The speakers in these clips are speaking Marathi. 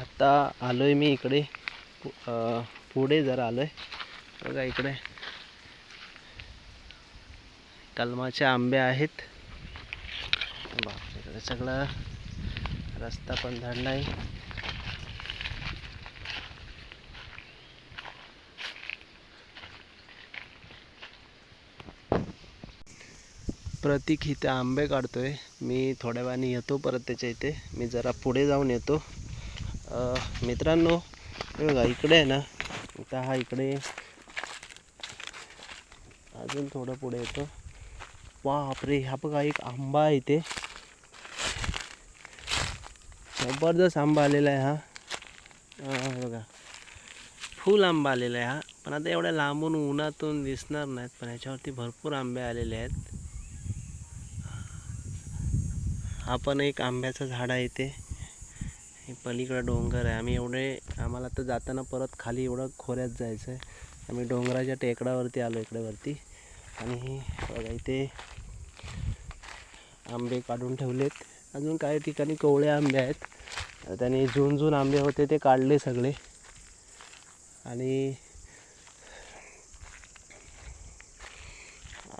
आता आलो आहे मी इकडे. पु- पुढे जरा आलो आहे बघा इकडे. कलमाचे आंबे आहेत. बा इकडे सगळं रस्ता पण झाडला आहे प्रतीक इथे आंबे काढतोय. मी थोड्या वेळाने येतो परत त्याच्या इथे. मी जरा पुढे जाऊन येतो. मित्रांनो बघा इकडे आहे ना आता हा इकडे. अजून थोडं पुढे येतो. बापरे हा बघा एक आंबा आहे इथे. जबरदस्त आंबा आलेला आहे हा बघा फुल आंबा आलेला आहे हा. पण आता एवढ्या लांबून उन्हातून दिसणार नाहीत पण ह्याच्यावरती भरपूर आंबे आलेले आहेत. हा पण एक आंब्याचं झाड आहे इथे. पलीकडं डोंगर आहे. आम्ही एवढे आम्हाला तर जाताना परत खाली एवढं खोऱ्यात जायचं आहे आम्ही डोंगराच्या टेकडावरती आलो इकडेवरती. आणि बघा इथे आंबे काढून ठेवलेत. अजून काही ठिकाणी कोवळे आंबे आहेत. त्याने जून जून आंबे होते ते काढले सगळे. आणि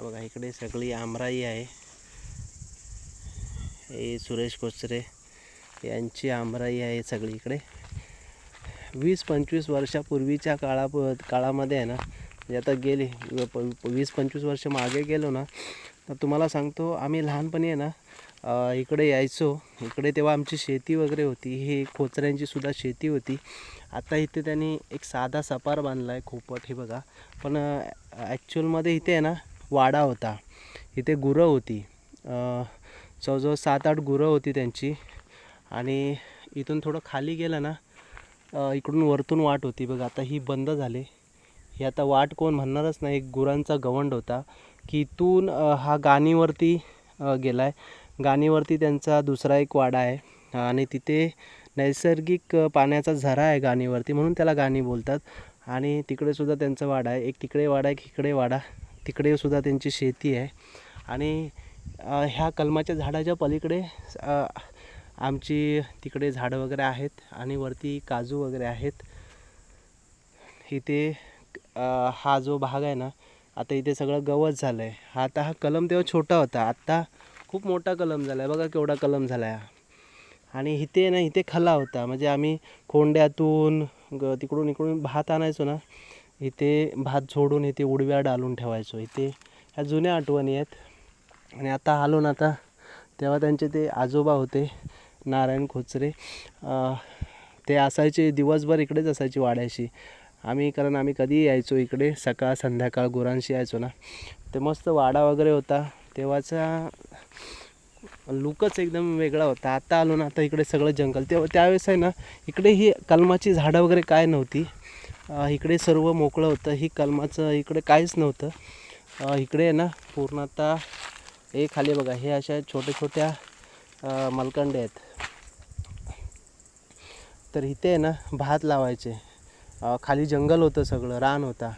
बघा इकडे सगळी आमराई आहे. हे सुरेश कोचरे. यांची आमराई आहे सगळी इकडे वीस पंचवीस वर्षापूर्वीच्या काळा काळामध्ये आहे ना म्हणजे आता गेले प- वीस पंचवीस वर्ष मागे गेलो ना तर तुम्हाला सांगतो आम्ही लहानपणी आहे ना इकडे यायचो. इकडे तेव्हा आमची शेती वगैरे होती. ही खोचऱ्यांची सुद्धा शेती होती. आता इथे त्यांनी एक साधा सपार बांधला आहे खोपट हे बघा. पण ॲक्च्युअलमध्ये इथे आहे ना वाडा होता. इथे गुरं होती. जवळजवळ सात आठ गुरं होती त्यांची. आणि इथून थोडं खाली गेलं ना इकडून वरतून वाट होती. बघ आता ही बंद झाली. ही आता वाट कोण म्हणणारच नाही. एक गुरांचा गवंड होता की इथून हा गाणीवरती गेला आहे गाणीवरती त्यांचा दुसरा एक वाडा आहे. आणि तिथे नैसर्गिक पाण्याचा झरा आहे गाणीवरती म्हणून त्याला गाणी बोलतात. आणि तिकडेसुद्धा त्यांचा वाडा आहे. एक तिकडे वाडा एक इकडे वाडा. तिकडे सुद्धा त्यांची शेती आहे. आणि ह्या कलमाच्या झाडाच्या पलीकडे आमची तिकडे झाडं वगैरे आहेत आणि वरती काजू वगैरे आहेत. इथे हा जो भाग आहे ना आता इथे सगळं गवत झालं आहे हा आता हा कलम तेव्हा छोटा होता. आत्ता खूप मोठा कलम झाला आहे बघा केवढा कलम झाला आहे आणि इथे ना इथे खला होता. म्हणजे आम्ही कोंड्यातून ग तिकडून इकडून भात आणायचो ना इथे भात झोडून इथे उडव्या डालून ठेवायचो. इथे ह्या जुन्या आठवणी आहेत. आणि आता आलो ना आता तेव्हा त्यांचे ते आजोबा होते. नारायण खोचरे ते असायचे दिवसभर इकडेच असायचे वाड्याशी. आम्ही कारण आम्ही कधी यायचो इकडे सकाळ संध्याकाळ गुरांशी यायचो ना. ते मस्त वाडा वगैरे होता. तेव्हाचा लुकच एकदम वेगळा होता. आता आलो ना आता इकडे सगळं जंगल. तेव्हा त्यावेळेस आहे ना इकडे ही कलमाची झाडं वगैरे काय नव्हती. इकडे सर्व मोकळं होतं. ही कलमाचं इकडे काहीच नव्हतं. इकडे आहे ना पूर्ण आता हे खाली बघा हे अशा छोट्या छोट्या मलकंडे आहेत. तर इथे आहे ना भात लावायचे. खाली जंगल होतं सगळं रान होता.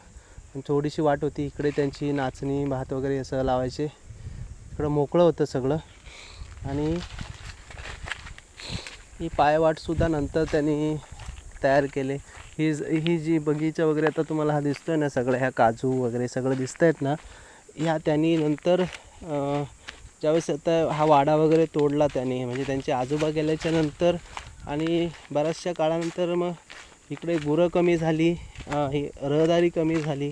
थोडीशी वाट होती इकडे त्यांची नाचणी भात वगैरे असं लावायचे. इकडं मोकळं होतं सगळं. आणि ही पायवाटसुद्धा नंतर त्यांनी तयार केले. ही ही जी बगीचा वगैरे आता तुम्हाला हा दिसतो आहे ना सगळं ह्या काजू वगैरे सगळं दिसत आहेत ना ह्या त्यांनी नंतर ज्यावेळेस आता हा वाडा वगैरे तोडला त्याने म्हणजे त्यांचे आजोबा गेल्याच्यानंतर आणि बऱ्याचशा काळानंतर मग इकडे गुरं कमी झाली ही रहदारी कमी झाली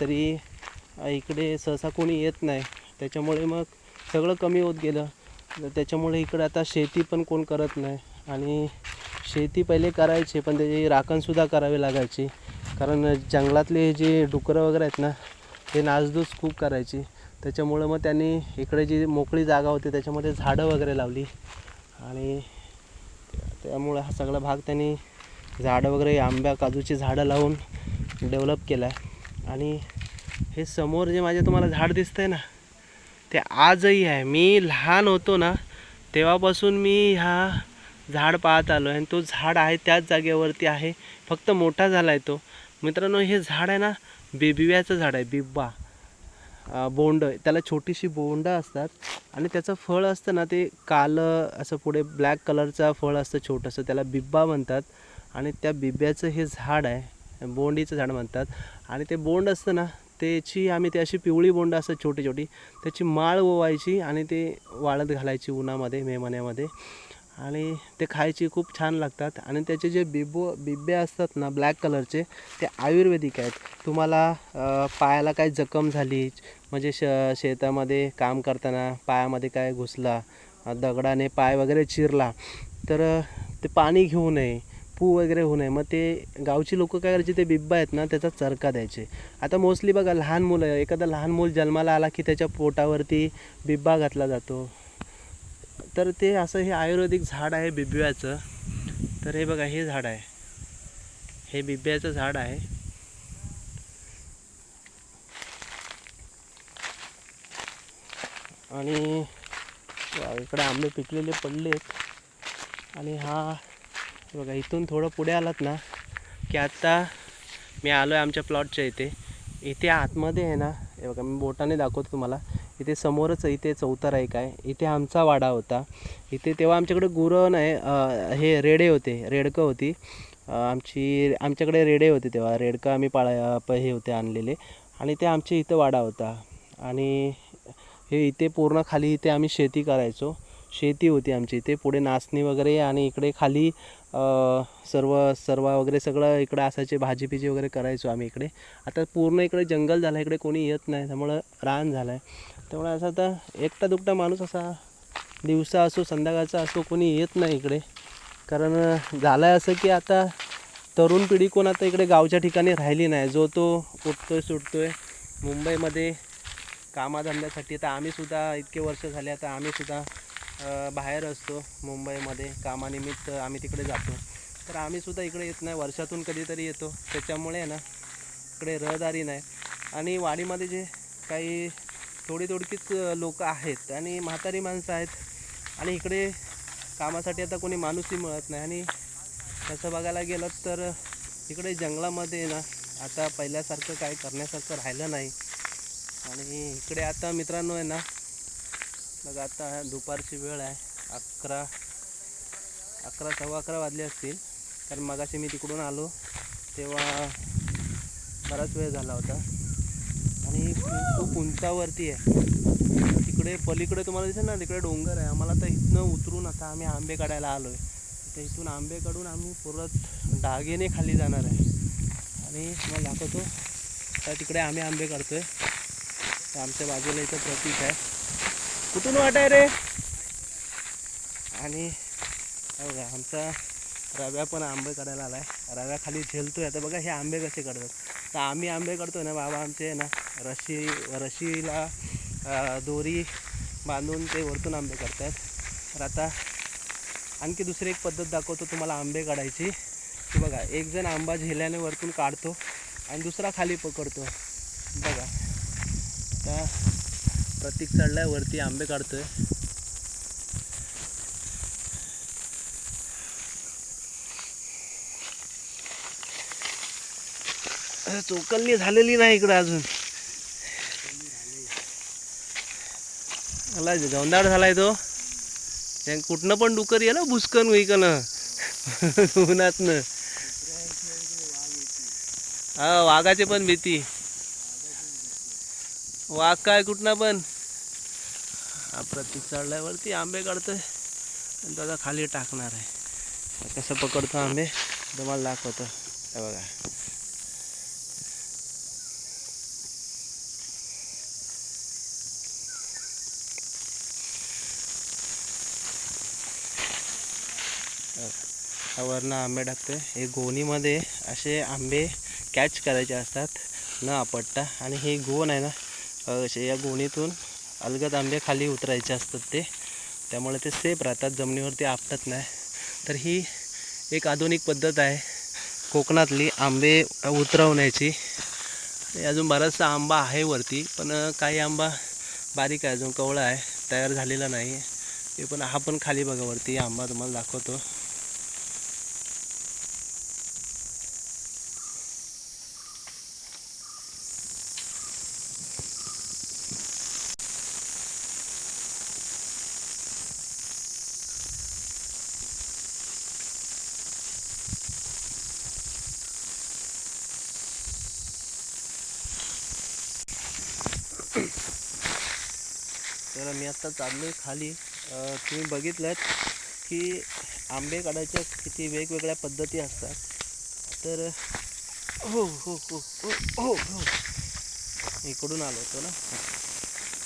तरी इकडे सहसा कोणी येत नाही. त्याच्यामुळे मग सगळं कमी होत गेलं. तर त्याच्यामुळे इकडे आता शेती पण कोण करत नाही. आणि शेती पहिले करायची पण त्याची राखणसुद्धा करावी लागायची. कारण जंगलातले जे डुकरं वगैरे आहेत ना ते नासधूस खूप करायची. त्याच्यामुळं मग त्यांनी इकडे जी मोकळी जागा होती त्याच्यामध्ये झाडं वगैरे लावली. आणि त्यामुळं हा सगळा भाग त्यांनी झाडं वगैरे आंब्या काजूची झाडं लावून डेव्हलप केला आहे आणि हे समोर जे माझे तुम्हाला झाड दिसतंय ना ते आजही आहे. मी लहान होतो ना तेव्हापासून मी ह्या झाड पाहत आलो आहे. आणि तो झाड आहे त्याच जागेवरती आहे. फक्त मोठा झाला आहे तो. मित्रांनो हे झाड आहे ना बिबिव्याचं झाड आहे. बिब्बा. बोंड त्याला छोटीशी बोंड असतात आणि त्याचं फळ असतं ना ते कालं असं पुढे ब्लॅक कलरचा फळ असतं छोटंसं त्याला बिब्बा म्हणतात. आणि त्या बिब्ब्याचं हे झाड आहे बोंडीचं झाड म्हणतात. आणि ते बोंड असतं ना त्याची आम्ही ते अशी पिवळी बोंड असतात छोटी छोटी त्याची माळ ओवायची आणि ते वाळत घालायची उन्हामध्ये मे महिन्यामध्ये आणि ते खायची खूप छान लागतात. आणि त्याचे जे बिबो बिब्बे असतात ना ब्लॅक कलरचे ते आयुर्वेदिक आहेत. तुम्हाला पायाला काय जखम झाली म्हणजे श शेतामध्ये काम करताना पायामध्ये काय घुसला दगडाने पाय वगैरे चिरला तर ते पाणी घेऊ नये पू वगैरे होऊ नये. मग ते गावची लोक काय करायचे ते बिब्बा आहेत ना त्याचा चरका द्यायचे. आता मोस्टली बघा लहान मुलं एखादा लहान मूल जन्माला आला की त्याच्या पोटावरती बिब्बा घातला जातो. तर ते असं हे आयुर्वेदिक झाड आहे बिब्याचं तर हे बघा हे झाड आहे. हे बिब्याचं झाड आहे. आणि इकडे आंबे पिकलेले पडलेत. आणि हा हे बघा इथून थोडं पुढे आलात ना की आत्ता मी आलो आहे आमच्या प्लॉटच्या इथे. इथे आतमध्ये आहे ना हे बघा मी बोटाने दाखवतो तुम्हाला. इथे समोरच इथे चौथारा एक आहे. इथे आमचा वाडा होता. इथे तेव्हा आमच्याकडे गुरं नाही हे रेडे होते रेडकं होती. आमची आमच्याकडे रेडे होते तेव्हा. रेडकं आम्ही पाळा प- हे होते आणलेले. आणि ते आमच्या इथं वाडा होता. आणि हे इथे पूर्ण खाली इथे आम्ही शेती करायचो. शेती होती आमची इथे. पुढे नाचणी वगैरे आणि इकडे खाली सर्व सर्व वगैरे सगळं इकडे असायचे भाजी पिजी वगैरे करायचो आम्ही इकडे. आता पूर्ण इकडे जंगल झालं. इकडे कोणी येत नाही. त्यामुळं रान झालं आहे त्यामुळे असं आता एकटा दुकटा माणूस असा दिवसा असो संध्याकाळचा असो कोणी येत नाही इकडे. कारण झालं आहे असं की आता तरुण पिढी कोण आता इकडे गावच्या ठिकाणी राहिली नाही. जो तो उठतोय सुटतोय मुंबईमध्ये कामाधंद्यासाठी. तर आम्हीसुद्धा इतके वर्ष झाले आता आम्हीसुद्धा बाहेर असतो मुंबईमध्ये. कामानिमित्त आम्ही तिकडे जातो. तर आम्हीसुद्धा इकडे येत नाही. वर्षातून कधीतरी येतो. त्याच्यामुळे आहे ना इकडे रहदारी नाही. आणि वाडीमध्ये जे काही थोडी थोडकीच लोक आहेत आणि म्हातारी माणसं आहेत. आणि इकडे कामासाठी आता कोणी माणूसही मिळत नाही. आणि तसं बघायला गेलं तर इकडे जंगलामध्ये ना आता पहिल्यासारखं काय करण्यासारखं राहिलं नाही. आणि इकडे आता मित्रांनो आहे ना बघा आता दुपारची वेळ आहे. अकरा अकरा सव्वा अकरा वाजले असतील. कारण मगाशी मी तिकडून आलो तेव्हा बराच वेळ झाला होता. खूप उंचावरती आहे. तिकडे पलीकडे तुम्हाला दिसेल ना तिकडे डोंगर आहे. आम्हाला तर इथनं उतरून आता आम्ही आंबे काढायला आलो आहे तर इथून आंबे काढून आम्ही परत डागेने खाली जाणार आहे. आणि तुम्हाला दाखवतो. तर तिकडे आम्ही आंबे काढतोय. तर आमच्या बाजूला इथं प्रतीक आहे. कुठून वाट आहे रे? आणि बघा आमचा रव्या पण आंबे काढायला आला आहे रव्या खाली आहे तर बघा हे आंबे कसे काढतात. तर आम्ही आंबे काढतोय ना बाबा आमचे आहे ना रशी रशीला दोरी बांधून ते वरतून आंबे करतात तर आता आणखी दुसरी एक पद्धत दाखवतो तुम्हाला आंबे काढायची. की बघा एक जण आंबा झेल्याने वरतून काढतो आणि दुसरा खाली पकडतो. बघा. आता प्रतीक चढलाय वरती आंबे काढतोय. आहे चोकलनी झालेली नाही इकडं अजून. मला गोंधाड झालाय तो. कुठनं पण डुकर ये ना बुसकन विकन उन्हातनं. हा वाघाची पण भीती. वाघ काय कुठनं पण. हा प्रतीक चढल्यावरती आंबे काढतोय. आणि दादा खाली टाकणार आहे. कसं पकडतो आंबे? तुम्हाला दाखवतो. हे बघा. वरनं आंबे टाकतोय. हे गोणीमध्ये असे आंबे कॅच करायचे असतात. न आपटता. आणि हे गोण आहे ना असे या गोणीतून अलगद आंबे खाली उतरायचे असतात ते. त्यामुळे ते सेफ राहतात. जमिनीवरती आपटत नाही. तर ही एक आधुनिक पद्धत आहे. कोकणातली आंबे उतरवण्याची. अजून बराचसा आंबा आहे वरती पण काही आंबा बारीक आहे. अजून कवळा आहे. तयार झालेला नाही ते पण हा पण खाली बघा. वरती आंबा तुम्हाला दाखवतो. तर मी आत्ता चाललो आहे खाली तुम्ही बघितलं की आंबे काढायच्या किती वेगवेगळ्या पद्धती असतात. तर हो हो हो हो हो हो. इकडून आलो होतो ना.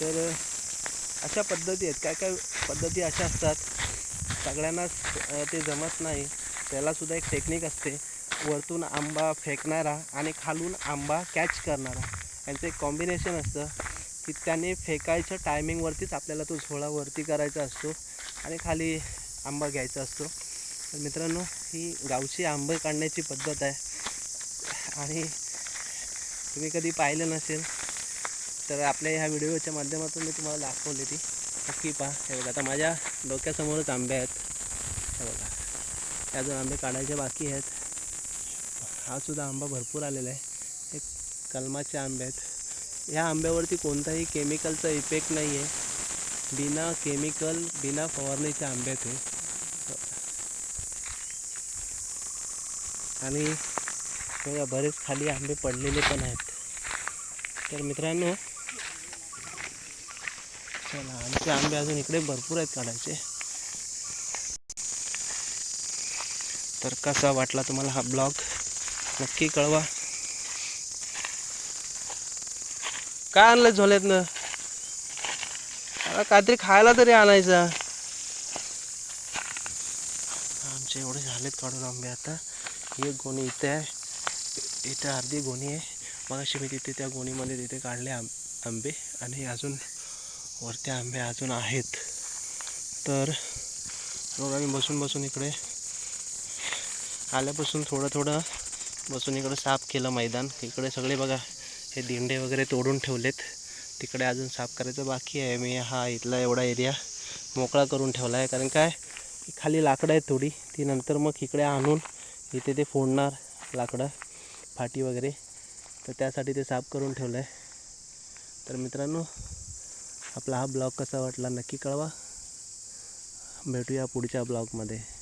तर अशा पद्धती आहेत. काय काय पद्धती अशा असतात? सगळ्यांनाच ते जमत नाही. त्यालासुद्धा एक टेक्निक असते. वरतून आंबा फेकणारा आणि खालून आंबा कॅच करणारा. यांचं एक कॉम्बिनेशन असतं. की त्याने फेकायच्या टायमिंगवरतीच आपल्याला तो झोळा वरती करायचा असतो आणि खाली आंबा घ्यायचा असतो. तर मित्रांनो ही गावची आंबे काढण्याची पद्धत आहे. आणि तुम्ही कधी पाहिलं नसेल तर आपल्या ह्या व्हिडिओच्या माध्यमातून मी तुम्हाला दाखवली ती. नक्की पहा. हे बघा आता माझ्या डोक्यासमोरच आंबे आहेत. हे बघा. त्या अजून आंबे काढायचे बाकी आहेत हा सुद्धा आंबा भरपूर आलेला आहे. हे कलमाचे आंबे आहेत. ह्या आंब्यावरती कोणताही केमिकलचा इफेक्ट नाही आहे बिना केमिकल बिना फवारणीचे आंबे ते आणि बघा बरेच खाली आंबे पडलेले पण आहेत. तर मित्रांनो चला आमचे आंबे अजून इकडे भरपूर आहेत काढायचे. तर कसा वाटला तुम्हाला हा ब्लॉग? नक्की कळवा. काय आणलं झोल्यातनं? ना काहीतरी खायला तरी आणायचा. आमचे एवढे झालेत काढून आंबे आता. एक गोणी इथे आहे. इथे अर्धी गोणी आहे. मग अशी मी तिथे त्या गोणीमध्ये तिथे काढले आं आंबे. आणि अजून वरती आंबे अजून आहेत. तर बघा बसून बसून इकडे आल्यापासून थोडं थोडं बसून इकडं साफ केलं मैदान. इकडे सगळे बघा. हे दिंडे वगैरे तोडून ठेवलेत. तिकडे अजून साफ करायचं बाकी आहे. मी हा इथला एवढा एरिया मोकळा करून ठेवला आहे. कारण काय? खाली लाकडं आहेत थोडी. ती नंतर मग इकडे आणून इथे ते फोडणार लाकडं फाटी वगैरे. तर त्यासाठी ते साफ करून ठेवलं आहे. तर मित्रांनो आपला हा ब्लॉग कसा वाटला नक्की कळवा. भेटूया पुढच्या ब्लॉगमध्ये.